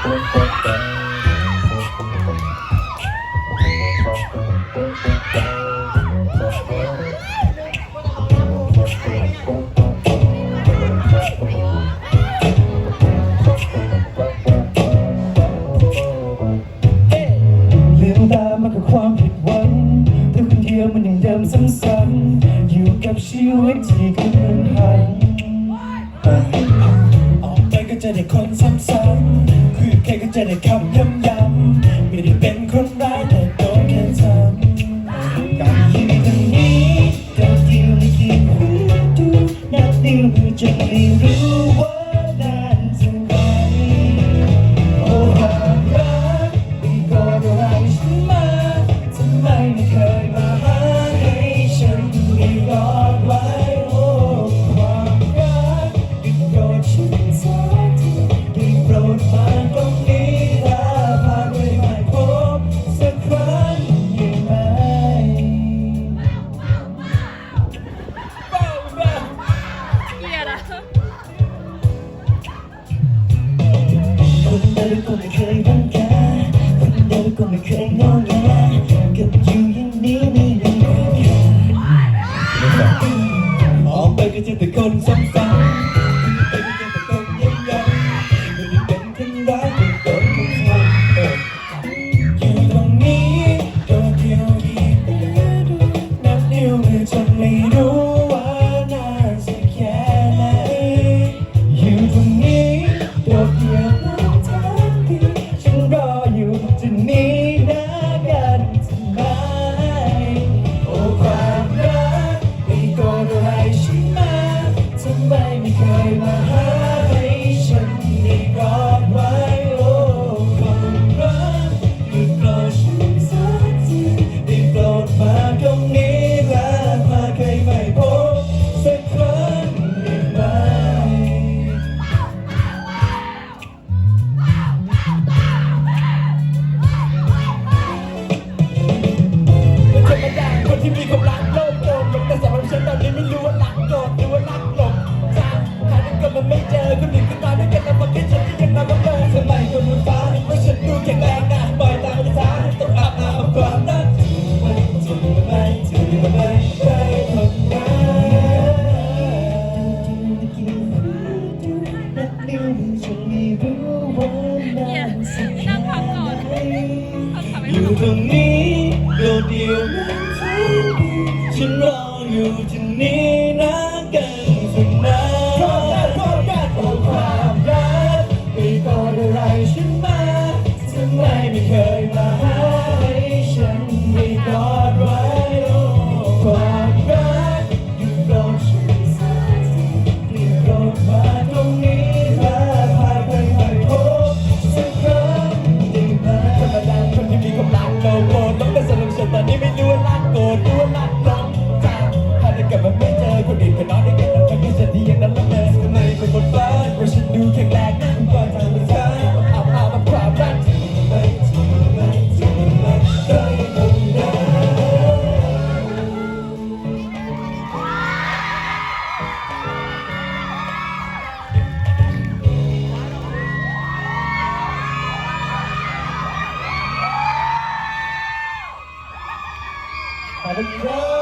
ลืมตามากับความผิดหวังเธอคนเดียวมันยังเดิมซ้ำๆอยู่กับชีวิตที่กำลังหันออกไปก็เจอแต่คนซ้ำๆ แค่ก็จะได้คำย้ำๆไม่ได้เป็น Only came on you. โอ้ความรักมีกี่ร้อยชิ้นมาทำไม่เคยมาให้ันไม่เจอคนณหนึ่งขึ้นมาด้วยกันแล้วมาคิดฉันก็ยังมาก็เบลอสมัยคนบนฟ้าเมื่อฉันดูแข็งแรงนะปล่อยตามันช้าต้องอาบน้ำบ่อนนวันถึงวันไหนถึงวันไหนได้นอยู่ตรงนี้โดดเดี่ยวนั้นฉันรออยู่ที่นี่นะ Bye. Have a